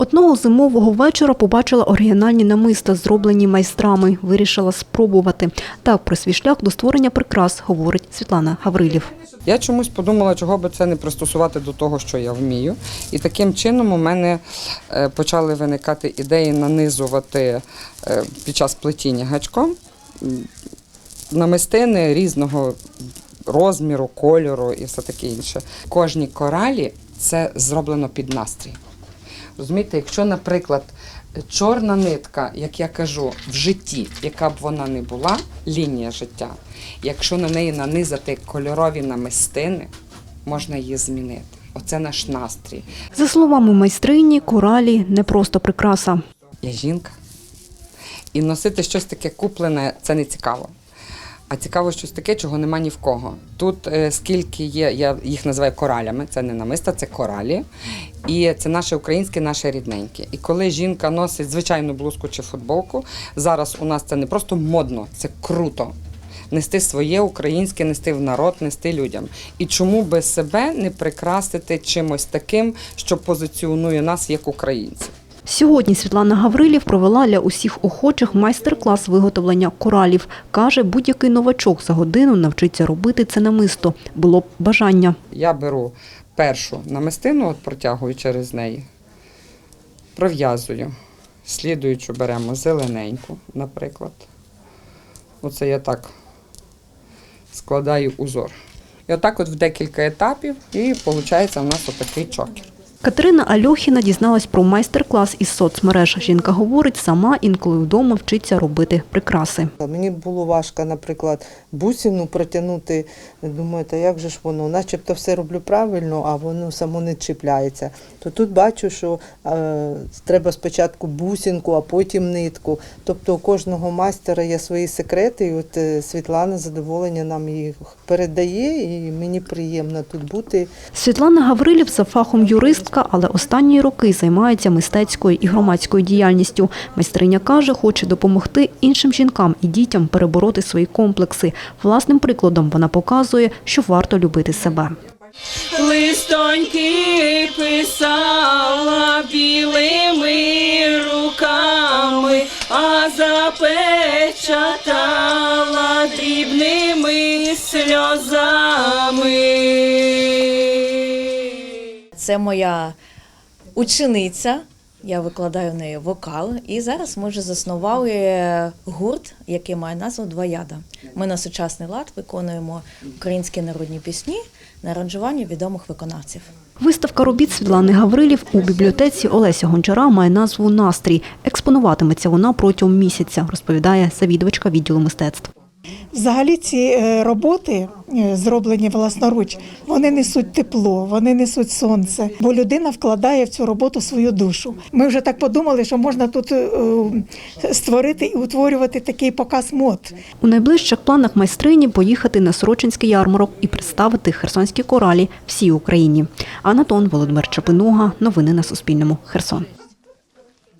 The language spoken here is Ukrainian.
Одного зимового вечора побачила оригінальні намиста, зроблені майстрами. Вирішила спробувати. Так про свій шлях до створення прикрас говорить Світлана Гаврилів. Я чомусь подумала, чого би це не пристосувати до того, що я вмію. І таким чином у мене е, почали виникати ідеї нанизувати е, під час плетіння гачком намистини різного розміру, кольору і все таке інше. Кожній коралі це зроблено під настрій. Розумієте, якщо, наприклад, чорна нитка, як я кажу, в житті, яка б вона не була, лінія життя, якщо на неї нанизати кольорові намистини, можна її змінити. Оце наш настрій. За словами майстрині, коралі не просто прикраса. Я жінка. І носити щось таке куплене це не цікаво. А цікаво щось таке, чого нема ні в кого. Тут е, скільки є, я їх називаю коралями, це не намиста, це коралі. І це наше українське, наше рідненьке. І коли жінка носить звичайну блузку чи футболку, зараз у нас це не просто модно, це круто. Нести своє українське, нести в народ, нести людям. І чому би себе не прикрасити чимось таким, що позиціонує нас як українців? Сьогодні Світлана Гаврилів провела для усіх охочих майстер-клас виготовлення коралів. Каже, будь-який новачок за годину навчиться робити це намисто. Було б бажання. Я беру першу намистину, от протягую через неї, пров'язую. Слідуючу беремо зелененьку, наприклад. Оце я так складаю узор. І отак от в декілька етапів, і виходить у нас отакий чокер. Катерина Альохіна дізналась про майстер-клас із соцмереж. Жінка говорить, сама інколи вдома вчиться робити прикраси. Мені було важко, наприклад, бусину протягнути. Думаю, та як же ж воно, начебто все роблю правильно, а воно само не чіпляється. То тут бачу, що е, треба спочатку бусинку, а потім нитку. Тобто у кожного майстера є свої секрети, і от е, Світлана задоволення нам їх передає, і мені приємно тут бути. Світлана Гаврилів за фахом юристка, але останні роки займається мистецькою і громадською діяльністю. Майстриня каже, хоче допомогти іншим жінкам і дітям перебороти свої комплекси. Власним прикладом вона показує, що варто любити себе. Листоньки писала білими руками, а запечатала дрібними сльозами. Це моя учениця. Я викладаю в неї вокал, і зараз ми вже заснували гурт, який має назву Двояда. Ми на сучасний лад виконуємо українські народні пісні на аранжуванні відомих виконавців. Виставка робіт Світлани Гаврилів у бібліотеці Олеся Гончара має назву Настрій. Експонуватиметься вона протягом місяця, розповідає завідувачка відділу мистецтв. Взагалі ці е, роботи, е, зроблені власноруч, вони несуть тепло, вони несуть сонце, бо людина вкладає в цю роботу свою душу. Ми вже так подумали, що можна тут е, створити і утворювати такий показ мод. У найближчих планах майстрині поїхати на Сорочинський ярмарок і представити херсонські коралі всій Україні. Анатон Володимир Чепинога. Новини на Суспільному. Херсон.